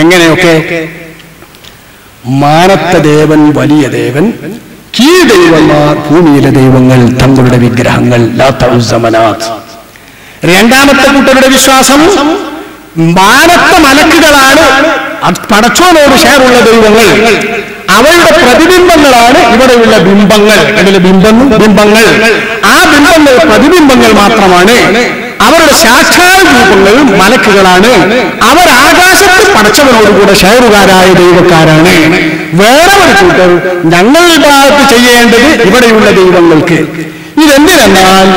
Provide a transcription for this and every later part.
എങ്ങനെയൊക്കെ? മാനത്ത ദേവൻ വലിയ ദേവൻ കീഴ് ദൈവന്മാർ ഭൂമിയിലെ ദൈവങ്ങൾ തങ്ങളുടെ വിഗ്രഹങ്ങൾ രണ്ടാമത്തെ കൂട്ടരുടെ വിശ്വാസം മാനത്ത മലക്കുകളാണ് പടച്ചോനോട് ഷെയറുള്ള ദൈവങ്ങൾ. അവരുടെ പ്രതിബിംബങ്ങളാണ് ഇവിടെയുള്ള ബിംബങ്ങൾ. അതിലെ ബിംബങ്ങൾ? ബിംബങ്ങൾ. ആ ബിംബങ്ങൾ പ്രതിബിംബങ്ങൾ മാത്രമാണ്. അവരുടെ സാക്ഷാൽ രൂപങ്ങൾ മലക്കുകളാണ്. അവർ ആകാശത്ത് പടച്ചവനോടുകൂടെ ഷെയറുകാരായ ദൈവക്കാരാണ്. വേറെ ഒരു കൂട്ടർ ഞങ്ങളുടെ ഭാഗത്ത് ചെയ്യേണ്ടത് ഇവിടെയുള്ള ദൈവങ്ങൾക്ക്. ഇതെന്തിനെന്നാൽ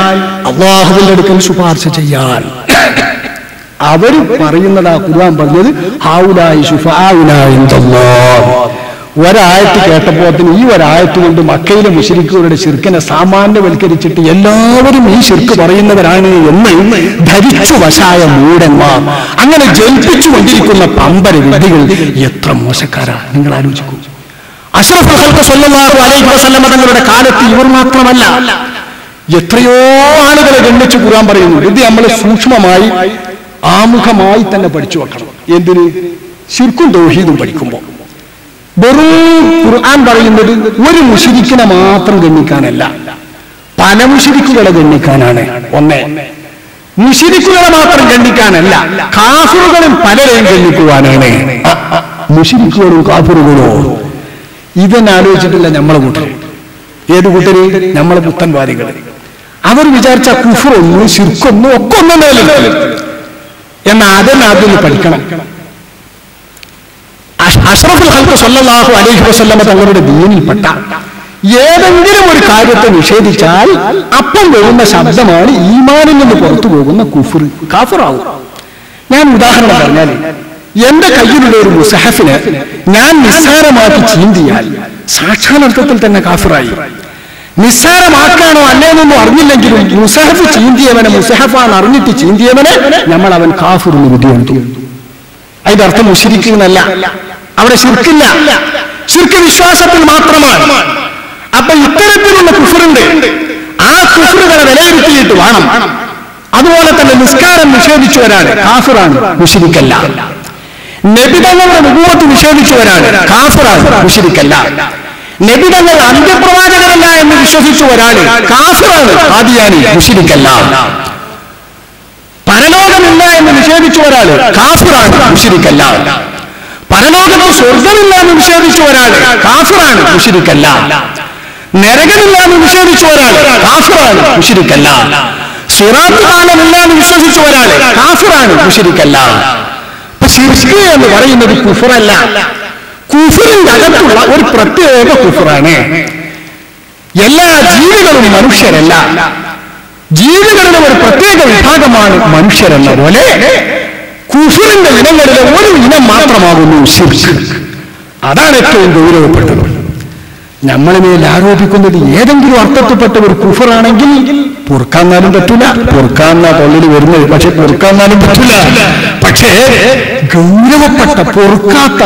അള്ളാഹുവിന്റെ അടുക്കൽ ശുപാർശ ചെയ്യാൻ. അവർ പറയുന്നതാ ഖുർആൻ പറഞ്ഞത് ഹാവുലായി ശുഫാവുലായി ഒരായത്ത് കേട്ടപ്പോത്തിന് ഈ ഒരായത്ത് കൊണ്ട് മക്കയിലെ മുഷരിക്കുകളുടെ ശിർക്കിനെ സാമാന്യവൽക്കരിച്ചിട്ട് എല്ലാവരും ഈ ശിർക്ക് പറയുന്നവരാണ് എന്ന് ധരിച്ചു വശായ മൂടന്മാർ അങ്ങനെ ജയിപ്പിച്ചു കൊണ്ടിരിക്കുന്ന പമ്പര വിധികൾ എത്ര മോശക്കാരാണ്. നിങ്ങൾ ആലോചിക്കൂ. അഷ്റഫ് സല്ലല്ലാഹു അലൈഹി വസല്ലമ തങ്ങളുടെ കാലത്ത് ഇവർ മാത്രമല്ല എത്രയോ ആളുകളെ ഗണ്ണിച്ച് ഖുർആൻ പറയുന്നു. ഇത് നമ്മൾ സൂക്ഷ്മമായി ആമുഖമായി തന്നെ പഠിച്ചു വെക്കണം. എന്തിന്? ശിർക്കും ദോഹീദും പഠിക്കുമ്പോൾ. വെറും ഖുർആൻ പറയുന്നത് ഒരു മുഷിരിക്കിനെ മാത്രം ഗണ്ണിക്കാനല്ല. പല മുഷിരിക്കുകളെ ഗണ്ണിക്കാനാണ്. ഒന്നേ മുഷിരിക്കുകളെ മാത്രം ഗണ്ണിക്കാനല്ല കാഫറുകളും പലരെയും ഗണ്ണിക്കുവാനാണ്. മുഷിരിക്കുകളും കാഫറുകളോ. ഇതെന്നെ ആലോചിച്ചിട്ടില്ല നമ്മളെ കൂട്ടർ ഏത് കൂട്ടര്? നമ്മളെ പുത്തൻവാദികൾ. അവർ വിചാരിച്ച കുഫറൊന്നും ശിർക്കൊന്നും ഒക്കെ ഒന്നും എന്നാൽ അതെന്നെ അതൊന്ന് പഠിക്കണം. അഷ്റഫുൽ ഹൽക്ക് സല്ലല്ലാഹു അലൈഹി വസല്ലമ തങ്ങളുടെ ദീനിൽപ്പെട്ട ഏതെങ്കിലും ഒരു കാര്യത്തെ നിഷേധിച്ചാൽ അപ്പം വരുന്ന ശബ്ദമാണ് ഈമാനിൽ നിന്ന് പുറത്തു പോകുന്ന കുഫുർ കാഫുറാവും. ഞാൻ ഉദാഹരണം പറഞ്ഞാൽ എന്റെ കയ്യിലുള്ള ഒരു മുസഹഫിന് ഞാൻ നിസ്സാരമാക്കി ചീന്തിയാൽ സാക്ഷാനർത്ഥത്തിൽ തന്നെ കാഫിറായി. നിസ്സാരമാക്കാണോ അല്ലേന്നൊന്നും അറിഞ്ഞില്ലെങ്കിലും മുസഹഫ് ചീന്തിയവനെ മുസഹഫാണ് അറിഞ്ഞിട്ട് ചീന്തിയവനെ നമ്മൾ അവൻ കാഫുറിന് വിധിയുണ്ട് അതിന്റെ അർത്ഥം മുഷിരിക്കുന്നല്ല അവിടെ ശുർക്കില്ല. ശിർക്ക് വിശ്വാസത്തിൽ മാത്രമാണ്. അപ്പൊ ഇത്തരത്തിലുള്ള കുഫറുണ്ട്. ആ കുഫറുകളെ വിലയിരുത്തിയിട്ട് വേണം. അതുപോലെ തന്നെ നിസ്കാരം നിഷേധിച്ചവരാണ്. കാഫിറാണ്. മുഷിരിക്കല്ല നബിതങ്ങളുടെ നുപൂവത്ത് നിഷേധിച്ചവരാണ്. കാഫിറാണ്. മുഷിരിക്കല്ല നബിതങ്ങൾ അന്ത്യപ്രവാചകരല്ല എന്ന് വിശ്വസിച്ചു ഒരാൾ കാഫിറാണ്. ആദിയാനി മുഷിരിക്കല്ല പരലോകമില്ല എന്ന് നിഷേധിച്ചു ഒരാൾ കാഫിറാണ്. മുഷിരിക്കല്ല പരലോകത്ത് സ്വർഗമില്ല എന്ന് നിഷേധിച്ച ഒരാൾ കാഫിറാണ് മുഷിരിക്കല്ല. നരകമില്ല എന്ന് നിഷേധിച്ച ഒരാൾ കാഫിറാണ് മുഷിരിക്കല്ല. സിറാത്ത് കാലമില്ല എന്ന് വിശ്വസിച്ച ഒരാൾ കാഫിറാണ് മുഷിരിക്കല്ല. എന്ന് പറയുന്നത് കുഫറല്ല. കുഫറിന്റെ അകത്തുള്ള ഒരു പ്രത്യേക കുഫറാണ്. എല്ലാ ജീവികളും മനുഷ്യരല്ല. ജീവികളുടെ ഒരു പ്രത്യേക വിഭാഗമാണ് മനുഷ്യരെന്ന പോലെ കുഫറിന്റെ ഇനങ്ങളിലെ ഒരു ഇനം മാത്രമാകുന്നു അതാണ് ഏറ്റവും ഗൗരവപ്പെട്ടത്. നമ്മളെ മേൽ ആരോപിക്കുന്നത് ഏതെങ്കിലും അർത്ഥത്തിൽപ്പെട്ട ഒരു കുഫറാണെങ്കിൽ പൊറുക്കാന്നാലും പറ്റില്ല പൊറുക്കാന്ന തൊള്ളിൽ വരുന്നത്. പക്ഷെ പൊറുക്കാന്നാലും പറ്റില്ല പക്ഷേ ഗൗരവപ്പെട്ട പൊറുക്കാത്ത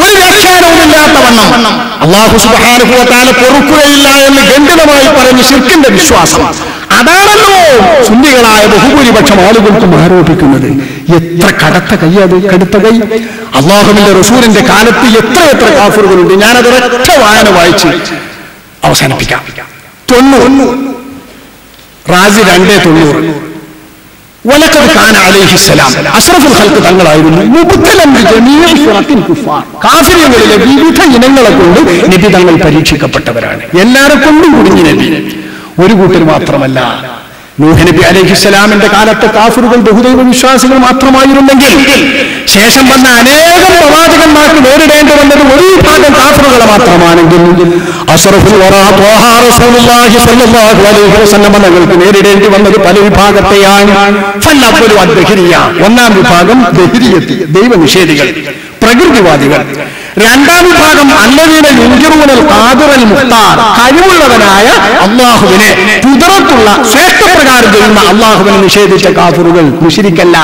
ഒരു വ്യാഖ്യാനവുമില്ലാത്ത വണ്ണം. അള്ളാഹു സുബാനുഭവത്താൽ പൊറുക്കുകയില്ല എന്ന് ഗണ്ഡിതമായി പറഞ്ഞ് ശിർക്കിന്റെ വിശ്വാസം. അതാണല്ലോ സുന്ദികളായ ബഹുഭൂരിപക്ഷം ആളുകൾക്കും ആരോപിക്കുന്നത്. എത്ര കടത്ത കൈ അത് കടുത്ത കൈ? അള്ളാഹുവിന്റെ റസൂലിന്റെ കാലത്ത് എത്ര എത്ര കാഫറുകളുണ്ട്? ഞാനത് ഒരൊറ്റ വായന വായിച്ച് അവസാനിപ്പിക്കാം. തൊണ്ണൂറ്. റാസി രണ്ടേ തൊണ്ണൂറ്. തങ്ങളായിരുന്നു വിവിധ ഇനങ്ങളെ കൊണ്ട് നബി തങ്ങൾ പരീക്ഷിക്കപ്പെട്ടവരാണ്. എല്ലാരെ കൊണ്ടും കുടുങ്ങി നബി. ഒരു കൂട്ടർ മാത്രമല്ല നൂഹ് നബി അലൈഹിസ്സലാമിന്റെ കാലത്തെ കാഫിറുകൾ ബഹുദൈവ വിശ്വാസികൾ മാത്രമായിരുന്നെങ്കിൽ ശേഷം വന്ന അനേകം പ്രവാചകന്മാർക്ക് നേരിടേണ്ടി വന്നത് ഒരു ഭാഗം കാഫിറുകളെ മാത്രമാണെങ്കിൽ. തങ്ങൾക്ക് നേരിടേണ്ടി വന്നത് പല വിഭാഗത്തെയാണ്. ഒന്നാം വിഭാഗം ദൈവനിഷേധികൾ പ്രകൃതിവാദികൾ. രണ്ടാം വിഭാഗം അല്ലവീന യുങ്കിറൂനൽ ഖാദിറൽ മുഖ്താർ കഴിവുള്ളവനായ അള്ളാഹുവിനെ. കുതിരത്തുള്ള ശ്രേഷ്ഠപ്രകാരം ചെയ്യുന്ന അള്ളാഹുവിനെ നിഷേധിച്ച കാഫിറുകൾ മുഷിരിക്കല്ല.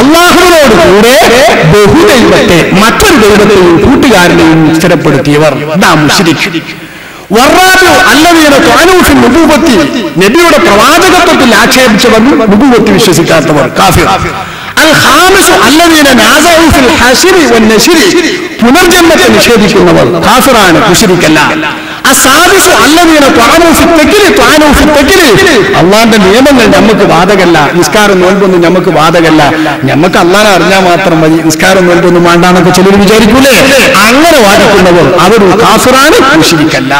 അള്ളാഹുവിനോട് കൂടെ ബഹുദൈവത്തെ മറ്റൊരു ദൈവത്തെയും കൂട്ടുകാരനെയും സ്ഥിരപ്പെടുത്തിയവർ ഇതാ മുസ്ലിം നബിയുടെ പ്രവാചകത്വത്തിൽ ആക്ഷേപിച്ചവർ നുബൂവത്തി വിശ്വസിക്കാത്തവർ പുനർജന്മത്തെ നിഷേധിക്കുന്നവർ കാഫിറാണ് മുശ്രിക്കല്ല അള്ളാന്റെ നിയമങ്ങൾ നമുക്ക് വാദകല്ല നിസ്കാരം നോൽപ്പൊന്നും നമുക്ക് വാദകല്ല നമുക്ക് അള്ളാനെ അറിഞ്ഞാൽ മാത്രം മതി. നിസ്കാരം നോൽപ്പൊന്നും വേണ്ടാന്നൊക്കെ ചിലർ വിചാരിക്കൂലേ? അങ്ങനെ വാദിക്കുന്നവർ അവർ കാഫിറാണ് മുശ്രിക്കല്ല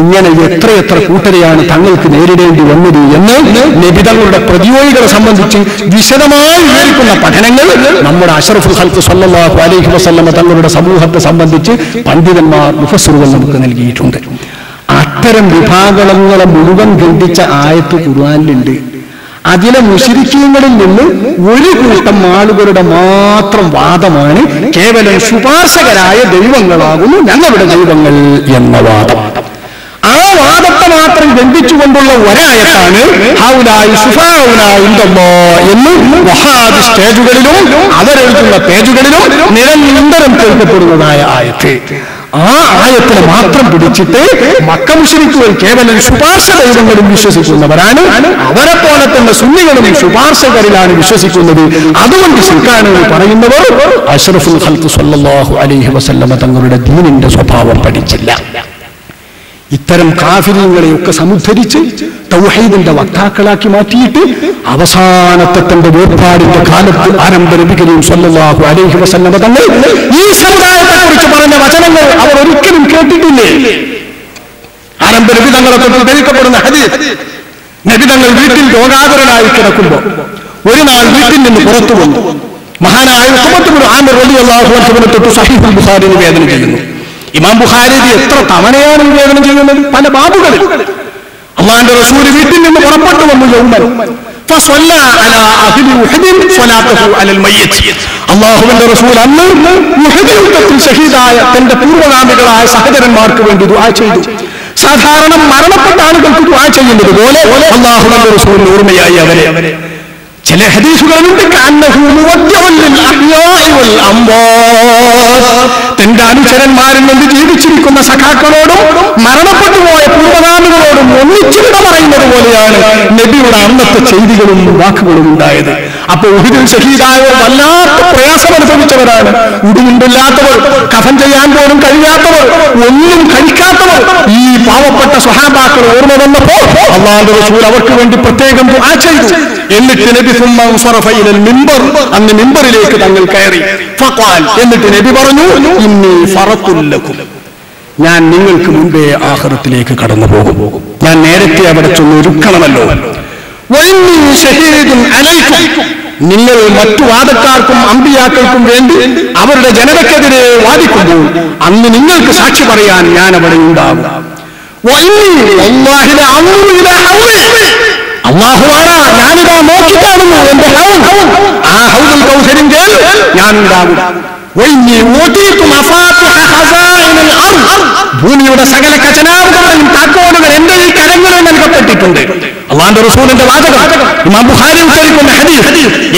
ഇങ്ങനെ എത്ര കൂട്ടരെയാണ് തങ്ങൾക്ക് നേരിടേണ്ടി വന്നത് എന്ന് നബിതങ്ങളുടെ പ്രതിയോഗികളെ സംബന്ധിച്ച് വിശദമായി വിവരിക്കുന്ന പഠനങ്ങൾ നമ്മുടെ അഷറഫുൽ ഹൽക്ക് സല്ലാഹു അലൈഹി വസല്ലമ തങ്ങളുടെ സമൂഹത്തെ സംബന്ധിച്ച് പണ്ഡിതന്മാർ മുഫസുറുകൾ നമുക്ക് നൽകിയിട്ടുണ്ട്. അത്തരം വിഭാഗങ്ങളെ മുഴുവൻ ഖണ്ഡിച്ച ആയത്ത് ഖുർആനിലുണ്ട്. അതിലെ മുശരിക്കീങ്ങളിൽ നിന്ന് ഒരു കൂട്ടം ആളുകളുടെ മാത്രം വാദമാണ് കേവലം ശുപാർശകരായ ദൈവങ്ങളാകുന്നു ഞങ്ങളുടെ ദൈവങ്ങൾ എന്ന വാദം. മാത്രം ബന്ധിച്ചുകൊണ്ടുള്ള ഒരായത്താണ് ഹൗലായി സുഫാവുലായി ഉണ്ടല്ലോ എന്ന് മൊഹാദ് സ്റ്റേജുകളിലും അവരെഴുതുന്ന പേജുകളിലും നിരന്തരം കേൾക്കപ്പെടുന്നതായ ആയത്ത്. ആ ആയത്തിനെ മാത്രം പിടിച്ചിട്ട് മക്കമുഷരിക്കുകൾ കേവലം ശുപാർശ ദൈവങ്ങളും വിശ്വസിക്കുന്നവരാണ്. അവരെ പോലെ തന്നെ സുന്നികളും ശുപാർശകരിലാണ് വിശ്വസിക്കുന്നത്. അതുകൊണ്ട് ശിർക്കാണ് പറയുന്നവർ അഷറഫുൽ ഖൽഖ് സല്ലല്ലാഹു അലൈഹി വസല്ലമ തങ്ങളുടെ ദീനിന്റെ സ്വഭാവം പഠിച്ചില്ല. ഇത്തരം കാഫിര്യങ്ങളെയൊക്കെ സമുദ്ധരിച്ച് തൗഹീദിന്റെ വക്താക്കളാക്കി മാറ്റിയിട്ട് അവസാനത്തെ തന്റെ വേർപാടിന്റെ കാലത്ത് ആരംഭ നബികരെയും അലേഹി അലൈഹി വസല്ലമ തങ്ങൾ ഈ സമുദായത്തെ കുറിച്ച് പറഞ്ഞ വചനങ്ങൾ അവർ ഒരിക്കലും കേട്ടിട്ടില്ലേ? ആരംഭ നബി തങ്ങളെ ഉദ്ധരിക്കപ്പെടുന്ന ഹദീസ്. നബി തങ്ങൾ വീട്ടിൽ രോഗാതുരനായി കിടക്കുമ്പോൾ ഒരു നാൾ വീട്ടിൽ നിന്ന് പുറത്തു വന്നു. മഹാനായ ആമിർ റളിയല്ലാഹു അൻഹുവിനെ തൊട്ട് സഹീഹുൽ ബുഖാരി നിവേദനം ചെയ്യുന്നു. ഇമാം ബുഹാരി എത്ര തവണയാണ് നിവേദനം ചെയ്യുന്നത്? പല ബാബുകളിൽ. അള്ളാന്റെ റസൂൽ വീട്ടിൽ നിന്ന് പുറപ്പെട്ടു വന്നു യൗമൻ. അള്ളാഹുവിന്റെ റസൂൽ അന്ന് യുദ്ധത്തിൽ ഷഹീദായ തന്റെ പൂർവഗാമികളായ സഹചരന്മാർക്ക് വേണ്ടി ദുആ ചെയ്തു. സാധാരണ മരണപ്പെട്ട ആളുകൾക്ക് ദുആ ചെയ്യുന്നത് പോലെ അള്ളാഹുവിന്റെ റസൂൽ ഓർമ്മയായി അവരെ. ചില ഹദീസുകളുണ്ട് അനുചരന്മാരിൽ നിന്ന് ജീവിച്ചിരിക്കുന്ന സഖാക്കളോടും മരണപ്പെട്ടു പോയ പൂർവനാമികളോടും പറയുന്നത് പോലെയാണ് നബിയുടെ അന്നത്തെ ചെയ്തികളും വാക്കുകളും ഉണ്ടായത്. അപ്പൊ ഉഹിദിൽ ഷഹീദായവർ വല്ലാത്ത പ്രയാസം അനുഭവിച്ചവരാണ്. ഉടുമുണ്ടില്ലാത്തവർ കഫൻ ചെയ്യാൻ പോലും കഴിയാത്തവർ ഒന്നും കഴിക്കാത്തവർ ഈ പാവപ്പെട്ട സ്വഹാബാക്കൾ ഓർമ്മ വന്നപ്പോ അള്ളാഹുന്റെ റസൂൽ അവർക്ക് വേണ്ടി പ്രത്യേകം ആ ചെയ്തു. എന്നിട്ട് നബി സുമ്മ മിമ്പർ അന്ന് മിമ്പറിലേക്ക് തങ്ങൾ കയറി. എന്നിട്ട് നബി പറഞ്ഞു ഞാൻ നിങ്ങൾക്ക് മുൻപേ ആഹ്റത്തിലേക്ക് കടന്നു പോകും. ഞാൻ നേരത്തെ അവിടെ ചെന്ന് ഒരുക്കണമല്ലോ. നിങ്ങൾ മറ്റു വാദക്കാർക്കും അമ്പിയാക്കൾക്കും വേണ്ടി അവരുടെ ജനതക്കെതിരെ വാദിക്കുമ്പോൾ അന്ന് നിങ്ങൾക്ക് സാക്ഷി പറയാൻ ഞാൻ അവിടെ ഉണ്ടാകും. അള്ളാഹുവാണ് ഞാനിതാ ആ ഖസാഇനിൽ അർദ് ഭൂമിയുടെ സകല ഖജനാവുകളും താക്കോലുകൾ എന്റെ ഈ കരങ്ങളിൽ നൽകപ്പെട്ടിട്ടുണ്ട്. അള്ളാന്റെ റസൂലിന്റെ വാചകം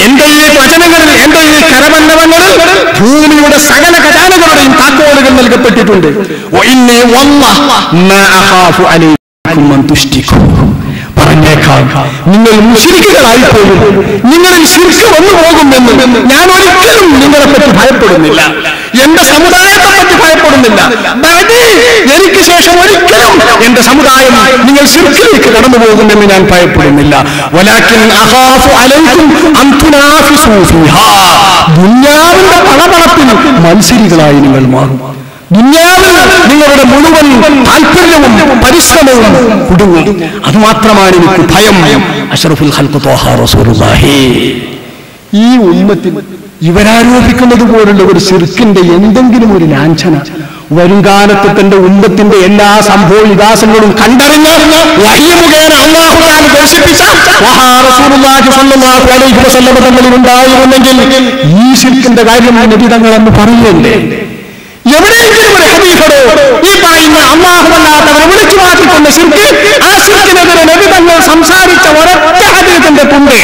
എന്റെ ഈ വചനങ്ങളിൽ എന്റെ ഈ കരമണ്ഡലങ്ങളിൽ ഭൂമിയുടെ സകല ഖജാനകളുടെയും താക്കോലുകൾ നൽകപ്പെട്ടിട്ടുണ്ട്. പറഞ്ഞേക്കാം. നിങ്ങൾ മുഷിരിക്കുകളായി പോകും നിങ്ങളിൽ ശിർക്ക് വന്നു പോകുമെന്ന് ഞാൻ ഒരിക്കലും നിങ്ങളെ പറ്റി ഭയപ്പെടുന്നില്ല. എന്റെ സമുദായത്തെ പറ്റി ഭയപ്പെടുന്നില്ല. എനിക്ക് ശേഷം ഒരിക്കലും എന്റെ സമുദായം നിങ്ങൾ ശിർക്കിലേക്ക് കടന്നു പോകുമെന്ന് ഞാൻ ഭയപ്പെടുന്നില്ല. ദുന്യാവിന്റെ പണപണത്തിന് മത്സരികളായി നിങ്ങൾ മാറും. ദുനിയാവിൽ നിങ്ങളുടെ മുഴുവൻ താല്പര്യവും പരിശ്രമവും കുടുങ്ങും. അത് മാത്രമാണ് എനിക്ക് ഭയം. അഷറഫുൽ റസൂലുള്ളാഹി. ഈ ഉമ്മത്തിൽ ഇവരാരോപിക്കുന്നത് പോലുള്ള ഒരു സിർക്കിന്റെ എന്തെങ്കിലും ഒരു ലാഞ്ചന വരുംകാലത്ത് തന്റെ ഉമ്മത്തിന്റെ എല്ലാ സംഭവ വികാസങ്ങളും കണ്ടറിഞ്ഞ് ഉണ്ടായിരുന്നെങ്കിൽ ഈ ശിർക്കിന്റെ കാര്യം നബി തങ്ങളെന്ന് പറയുന്നില്ലേ എവിടെയെങ്കിലും ഒരു ഹദീഫറോ ഈ പറയുന്ന അള്ളാഹുവല്ലാത്തവരെ വിളിച്ചു മാറ്റിക്കൊണ്ട് ശിർക്ക് ആ ശിർക്കിനെതിരെ നബി സംസാരിച്ച ഒരൊറ്റ ഹദീസിന്റെ തുണ്ട്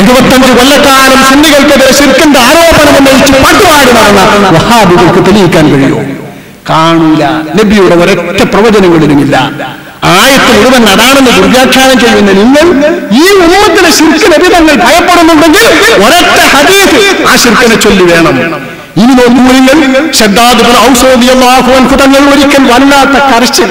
എഴുപത്തഞ്ച് കൊല്ലക്കാലം സുന്നികൾക്കെതിരെ ശിർക്കിന്റെ ആരോപണം ഉന്നയിച്ച് പാട്ടുപാടി നടന്ന വഹാബികൾക്ക് തെളിയിക്കാൻ കഴിയുമോ? കാണൂല. നബിയുടെ ഒരൊറ്റ പ്രവചനങ്ങളിലുമില്ല. ആയത്ത് മുഴുവൻ അതാണെന്ന് ദുർവ്യാഖ്യാനം ചെയ്യുന്ന നിങ്ങൾ ഈ ഉമ്മത്തിലെ ശിർക്ക് നബി തങ്ങൾ ഭയപ്പെടുന്നുണ്ടെങ്കിൽ ഒരൊറ്റ ഹദീസ് ആ ശിർക്കിനെ ചൊല്ലി വേണം. ഇനി നോക്കൂ നിങ്ങൾ തങ്ങൾ ഒരിക്കൽ വല്ലാത്ത കരച്ചിൽ